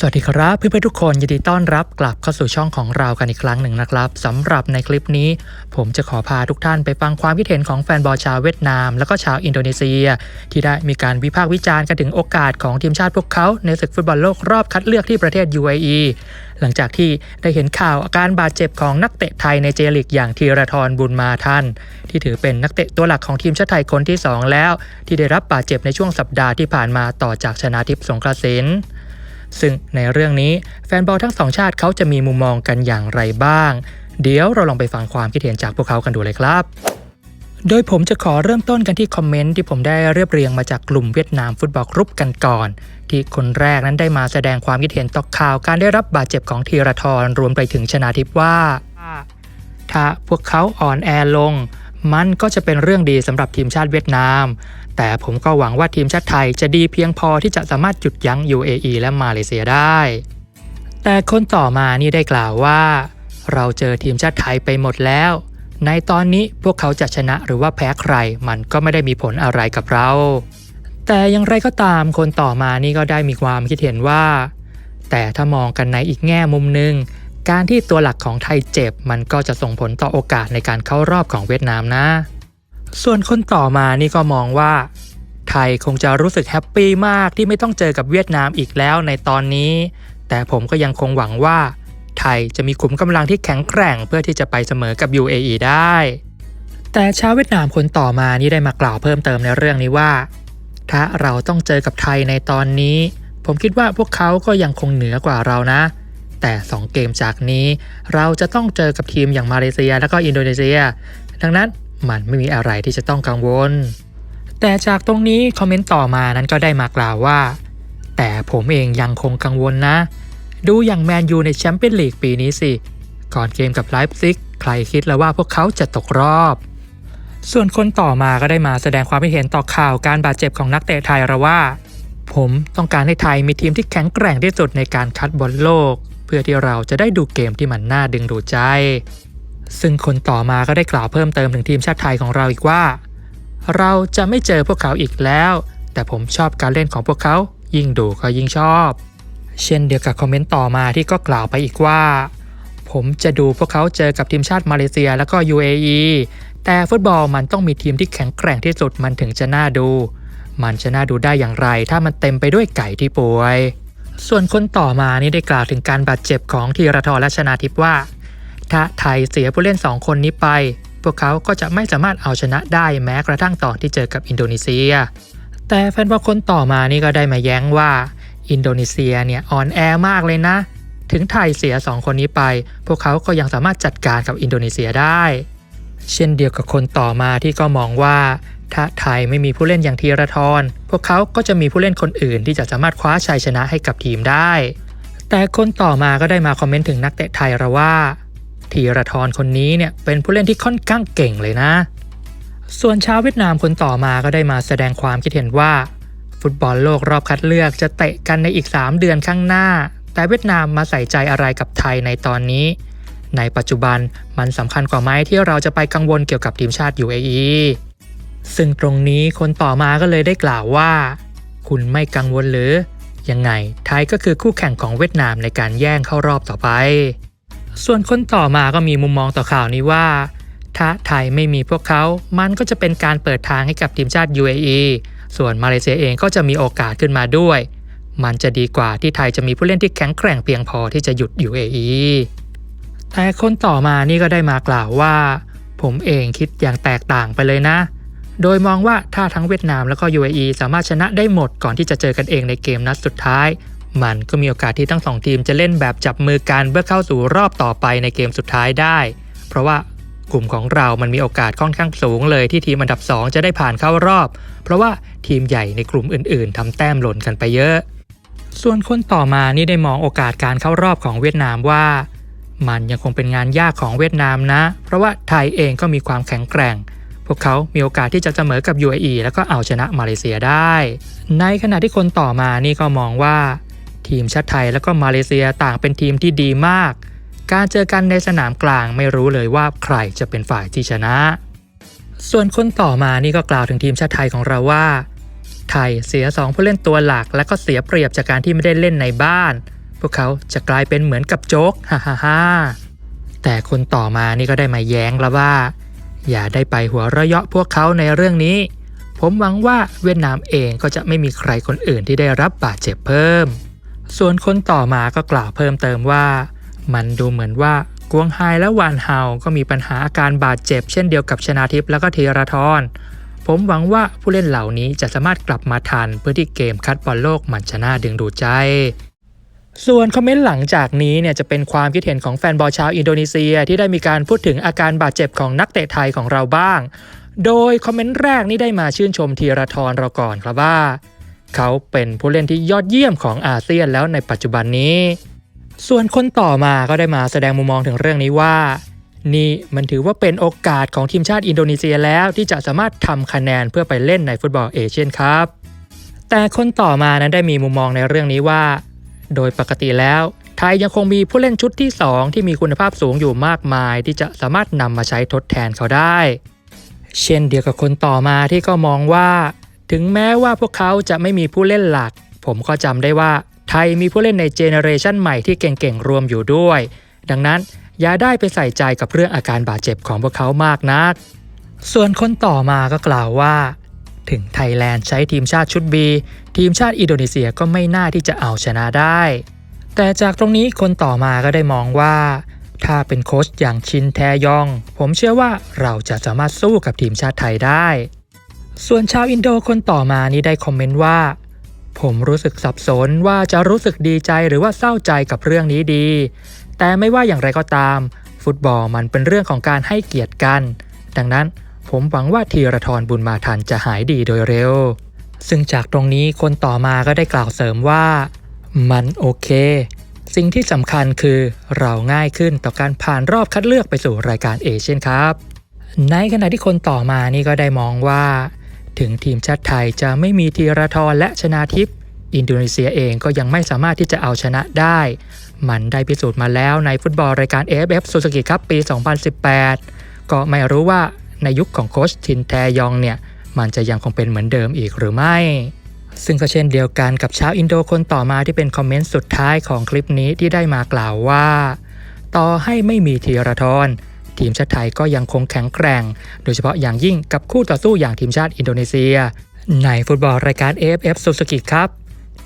สวัสดีครับเพื่อนๆทุกคนยินดีต้อนรับกลับเข้าสู่ช่องของเรากันอีกครั้งหนึ่งนะครับสำหรับในคลิปนี้ ผมจะขอพาทุกท่านไปฟังความคิดเห็นของแฟนบอลชาวเวียดนาม แล้วก็ชาวอินโดนีเซีย ที่ได้มีการวิพากษ์วิจารณ์กันถึงโอกาสของทีมชาติพวกเขาในศึกฟุตบอลโลกรอบคัดเลือกที่ประเทศ UAE หลังจากที่ได้เห็นข่าวอาการบาดเจ็บของนักเตะไทยในเจลิกอย่างธีรทรบุญมาทันที่ถือเป็นนักเตะตัวหลักของทีมชาติไทยคนที่ 2 แล้ว ที่ได้รับบาดเจ็บในช่วงสัปดาห์ที่ผ่านมาต่อจากชนาทิพย์สงกระสิน ซึ่งในเรื่องนี้แฟนบอลทั้งสองชาติเขาจะมีมุมมองกันอย่างไรบ้าง เดี๋ยวเราลองไปฟังความคิดเห็นจากพวกเขากันดูเลยครับ โดยผมจะขอเริ่มต้นกันที่คอมเมนต์ที่ผมได้เรียบเรียงมาจากกลุ่มเวียดนามฟุตบอลกรุ๊ปกันก่อน ที่คนแรกนั้นได้มาแสดงความคิดเห็นต่อข่าวการได้รับบาดเจ็บของธีรทรรวมไปถึงชนาทิพว่า ถ้าพวกเขาอ่อนแอลง มันก็จะเป็นเรื่องดีสำหรับทีมชาติเวียดนาม แต่ผมก็หวังว่าทีมชาติไทยจะดีเพียงพอที่จะสามารถหยุดยั้ง UAE และมาเลเซียได้ แต่คนต่อมานี่ได้กล่าวว่า เราเจอทีมชาติไทยไปหมดแล้ว ในตอนนี้พวกเขาจะชนะหรือว่าแพ้ใคร มันก็ไม่ได้มีผลอะไรกับเรา แต่อย่างไรก็ตามคนต่อมานี่ก็ได้มีความคิดเห็นว่า แต่ถ้ามองกันในอีกแง่มุมหนึ่ง การที่ตัวหลักของไทยเจ็บ มันก็จะส่งผลต่อโอกาสในการเข้ารอบของเวียดนามนะ ส่วนคนต่อมานี่ก็มองว่า ไทยคงจะรู้สึกแฮปปี้มากที่ไม่ต้องเจอกับเวียดนามอีกแล้วในตอนนี้ แต่ผมก็ยังคงหวังว่า ไทยจะมีขุมกำลังที่แข็งแกร่งเพื่อที่จะไปเสมอกับ UAE ได้ แต่ชาวเวียดนามคนต่อมานี่ได้มากล่าวเพิ่มเติมในเรื่องนี้ว่า ถ้าเราต้องเจอกับไทยในตอนนี้ ผมคิดว่าพวกเขาก็ยังคงเหนือกว่าเรานะ แต่ 2 เกมจากนี้ เราจะต้องเจอกับทีมอย่างมาเลเซีย และก็อินโดนีเซีย ดังนั้นมันไม่มีอะไรที่จะต้องกังวล แต่จากตรงนี้คอมเมนต์ต่อมานั้นก็ได้มากล่าวว่า แต่ผมเองยังคงกังวลนะ ดูอย่างแมนยูในแชมเปี้ยนลีกปีนี้สิ ก่อนเกมกับไลฟ์ซิกใครคิดแล้วว่าพวกเขาจะตกรอบ ส่วนคนต่อมาก็ได้มาแสดงความคิดเห็นต่อข่าวการบาดเจ็บของนักเตะไทยเราว่า ผมต้องการให้ไทยมีทีมที่แข็งแกร่งที่สุดในการคัดบอลโลก เพื่อที่เราจะได้ดูเกมที่มันน่าดึงดูดใจ ซึ่งคนต่อมาก็ได้กล่าวเพิ่มเติมถึงทีมชาติไทยของเราอีกว่า เราจะไม่เจอพวกเขาอีกแล้ว แต่ผมชอบการเล่นของพวกเขา ยิ่งดูก็ยิ่งชอบ เช่นเดียวกับคอมเมนต์ต่อมาที่ก็กล่าวไปอีกว่า ผมจะดูพวกเขาเจอกับทีมชาติมาเลเซียแล้วก็ UAE แต่ฟุตบอลมันต้องมีทีมที่แข็งแกร่งที่สุดมันถึงจะน่าดู มันจะน่าดูได้อย่างไรถ้ามันเต็มไปด้วยไก่ที่ป่วย ส่วนคนต่อมานี่ได้กล่าวถึงการบาดเจ็บของธีรทรและชนาทิพว่า ถ้าไทยเสียผู้เล่น 2 คนนี้ไป พวกเขาก็จะไม่สามารถเอาชนะได้แม้กระทั่งตอนที่เจอกับอินโดนีเซีย แต่แฟนบอลคนต่อมานี่ก็ได้มาแย้งว่า อินโดนีเซียเนี่ยอ่อนแอมากเลยนะ ถึงไทยเสีย 2 คนนี้ไป พวกเขาก็ยังสามารถจัดการกับอินโดนีเซียได้ เช่นเดียวกับคนต่อมาที่ก็มองว่า ถ้าไทยไม่มีผู้เล่นอย่างธีรทร พวกเขาก็จะมีผู้เล่นคนอื่นที่จะสามารถคว้าชัยชนะให้กับทีมได้ แต่คนต่อมาก็ได้มาคอมเมนต์ถึงนักเตะไทยเราว่าธีรทรคนนี้เนี่ยเป็นผู้เล่นที่ค่อนข้างเก่งเลยนะ ส่วนชาวเวียดนามคนต่อมาก็ได้มาแสดงความคิดเห็นว่า ฟุตบอลโลกรอบคัดเลือกจะเตะกันในอีก 3 เดือนข้างหน้า แต่เวียดนามมาใส่ใจอะไรกับไทยในตอนนี้ ในปัจจุบันมันสำคัญกว่าไหมที่เราจะไปกังวลเกี่ยวกับทีมชาติ UAE ซึ่งตรงนี้คนต่อมาก็เลยได้กล่าวว่า คุณไม่กังวลหรือ ยังไงไทยก็คือคู่แข่งของเวียดนามในการแย่งเข้ารอบต่อไป ส่วนคนต่อมาก็มีมุมมองต่อข่าวนี้ว่า ถ้าไทยไม่มีพวกเขา มันก็จะเป็นการเปิดทางให้กับทีมชาติ UAE ส่วนมาเลเซียเองก็จะมีโอกาสขึ้นมาด้วย มันจะดีกว่าที่ไทยจะมีผู้เล่นที่แข็งแกร่งเพียงพอที่จะหยุด UAE แต่คนต่อมานี่ก็ได้มากล่าวว่า ผมเองคิดอย่างแตกต่างไปเลยนะ โดยมองว่าถ้าทั้งเวียดนามแล้วก็ UAE สามารถชนะได้หมดก่อนที่จะเจอกันเองในเกมนัดสุดท้าย มันก็มีโอกาสที่ทั้งสองทีมจะเล่นแบบจับมือกันเพื่อเข้าสู่รอบต่อไปในเกมสุดท้ายได้ เพราะว่ากลุ่มของเรามันมีโอกาสค่อนข้างสูงเลยที่ทีมอันดับ 2 จะได้ผ่านเข้ารอบ เพราะว่าทีมใหญ่ในกลุ่มอื่น ๆทำแต้มหล่นกันไปเยอะ ส่วนคนต่อมานี่ได้มองโอกาสการเข้ารอบของเวียดนามว่า มันยังคงเป็นงานยากของเวียดนามนะ เพราะว่าไทยเองก็มีความแข็งแกร่ง พวกเขามีโอกาสที่จะเสมอกับ UAE แล้วก็เอาชนะมาเลเซียได้ ในขณะที่คนต่อมานี่ก็มองว่า ทีมชาติไทยแล้วก็มาเลเซียต่างเป็นทีมที่ดีมาก การเจอกันในสนามกลางไม่รู้เลยว่าใครจะเป็นฝ่ายที่ชนะ ส่วนคนต่อมานี่ก็กล่าวถึงทีมชาติไทยของเราว่า ไทยเสีย 2 ผู้เล่นตัวหลัก และก็เสียเปรียบจากการที่ไม่ได้เล่นในบ้าน พวกเขาจะกลายเป็นเหมือนกับโจ๊กฮ่าฮ่าฮ่าแต่คนต่อมานี่ก็ได้มาแย้งแล้วว่า อย่าได้ไปหัวเราะเยาะพวกเขาในเรื่องนี้ ผมหวังว่าเวียดนามเองก็จะไม่มีใครคนอื่นที่ได้รับบาดเจ็บเพิ่ม ส่วนคนต่อมาก็กล่าวเพิ่มเติมว่า มันดูเหมือนว่ากวงไฮและวานเฮาก็มีปัญหาอาการบาดเจ็บ เช่นเดียวกับชนาทิพย์แล้วก็ธีรทรผมหวังว่าผู้เล่นเหล่านี้จะสามารถกลับมาทันเพื่อที่เกมคัดบอลโลกมันจะน่าดึงดูดใจ ส่วนคอมเมนต์หลังจากนี้เนี่ยจะเป็นความคิดเห็นของแฟนบอลชาวอินโดนีเซียที่ได้มีการพูดถึงอาการบาดเจ็บของนักเตะไทยของเราบ้าง โดยคอมเมนต์แรกนี่ได้มาชื่นชมธีรทรเราก่อนครับว่า เขาเป็นผู้เล่นที่ยอดเยี่ยมของอาเซียนแล้วในปัจจุบันนี้ ส่วนคนต่อมาก็ได้มาแสดงมุมมองถึงเรื่องนี้ว่า นี่มันถือว่าเป็นโอกาสของทีมชาติอินโดนีเซียแล้วที่จะสามารถทำคะแนนเพื่อไปเล่นในฟุตบอลเอเชียนครับแต่คนต่อมานั้นได้มีมุมมองในเรื่องนี้ว่า โดยปกติแล้ว ไทยยังคงมีผู้เล่นชุดที่ 2 ที่มีคุณภาพสูงอยู่มากมาย ที่จะสามารถนำมาใช้ทดแทนเขาได้ เช่นเดียวกับคนต่อมาที่ก็มองว่า ถึงแม้ว่าพวกเขาจะไม่มีผู้เล่นหลัก ผมก็จำได้ว่า ไทยมีผู้เล่นในเจเนอเรชันใหม่ที่เก่งๆรวมอยู่ด้วย ดังนั้นอย่าได้ไปใส่ใจกับเรื่องอาการบาดเจ็บของพวกเขามากนัก ส่วนคนต่อมาก็กล่าวว่า ถึงไทยแลนด์ใช้ทีมชาติชุด B ทีมชาติอินโดนีเซียก็ไม่น่าที่จะเอาชนะได้ แต่จากตรงนี้คนต่อมาก็ได้มองว่า ถ้าเป็นโค้ชอย่างชินแทยอง ผมเชื่อว่าเราจะสามารถสู้กับทีมชาติไทยได้ ส่วนชาวอินโดคนต่อมานี้ได้คอมเมนต์ว่า ผมรู้สึกสับสนว่าจะรู้สึกดีใจหรือว่าเศร้าใจกับเรื่องนี้ดี แต่ไม่ว่าอย่างไรก็ตาม ฟุตบอลมันเป็นเรื่องของการให้เกียรติกัน ดังนั้น ผมหวังว่าธีรทรบุญมาทันจะหายดีโดยเร็ว ซึ่งจากตรงนี้คนต่อมาก็ได้กล่าวเสริมว่า มันโอเค สิ่งที่สำคัญคือเราง่ายขึ้นต่อการผ่านรอบคัดเลือกไปสู่รายการเอเชียนครับในขณะที่คนต่อมานี่ก็ได้มองว่า ถึงทีมชาติไทยจะไม่มีธีรทรและชนาทิพย์อินโดนีเซียเองก็ยังไม่สามารถที่จะเอาชนะได้ มันได้พิสูจน์มาแล้วในฟุตบอลรายการ AFF Suzuki Cup ปี 2018 ก็ไม่รู้ว่า ในยุคของโค้ชทินแทยองเนี่ยมันจะยังคงเป็นเหมือนเดิมอีกหรือไม่ ซึ่งก็เช่นเดียวกันกับชาวอินโดคนต่อมาที่เป็นคอมเมนต์สุดท้ายของคลิปนี้ที่ได้มากล่าวว่า ต่อให้ไม่มีธีรทรทีมชาติไทยก็ยังคงแข็งแกร่ง โดยเฉพาะอย่างยิ่งกับคู่ต่อสู้อย่างทีมชาติอินโดนีเซีย ในฟุตบอลรายการ AFF Suzuki ครับ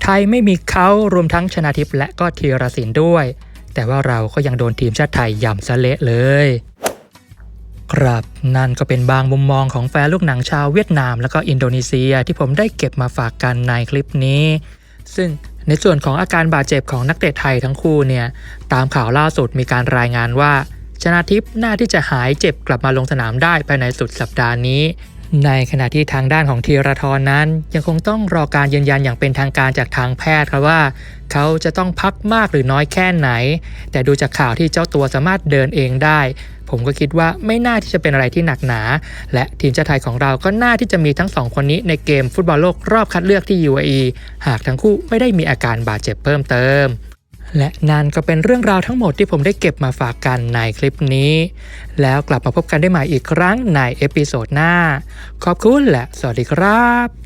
ไทยไม่มีเขารวมทั้งชนาทิพย์และก็ธีรศิลป์ด้วย แต่ว่าเราก็ยังโดนทีมชาติไทยย่ำซะเละเลย ครับ นั่นก็เป็นบางมุมมองของแฟนลูกหนังชาวเวียดนาม และก็อินโดนีเซียที่ผมได้เก็บมาฝากกันในคลิปนี้ ซึ่งในส่วนของอาการบาดเจ็บของนักเตะไทยทั้งคู่เนี่ยตามข่าวล่าสุดมีการรายงานว่า ชนาทิพย์น่าที่จะหายเจ็บกลับมาลงสนามได้ภายในสุดสัปดาห์นี้ ในขณะที่ทางด้านของธีรทรนั้น ยังคงต้องรอการยืนยันอย่างเป็นทางการจากทางแพทย์ครับว่า เขาจะต้องพักมากหรือน้อยแค่ไหน แต่ดูจากข่าวที่เจ้าตัวสามารถเดินเองได้ผมก็คิดว่าไม่น่าที่จะเป็นอะไรที่หนักหนา และทีมชาติไทยของเราก็น่าที่จะมีทั้งสองคนนี้ในเกมฟุตบอลโลกรอบคัดเลือกที่ UAE หากทั้งคู่ไม่ได้มีอาการบาดเจ็บเพิ่มเติมและนั่นก็เป็นเรื่องราวทั้งหมดที่ผมได้เก็บมาฝากกันในคลิปนี้ แล้วกลับมาพบกันได้ใหม่อีกครั้งในเอพิโซดหน้า ขอบคุณและสวัสดีครับ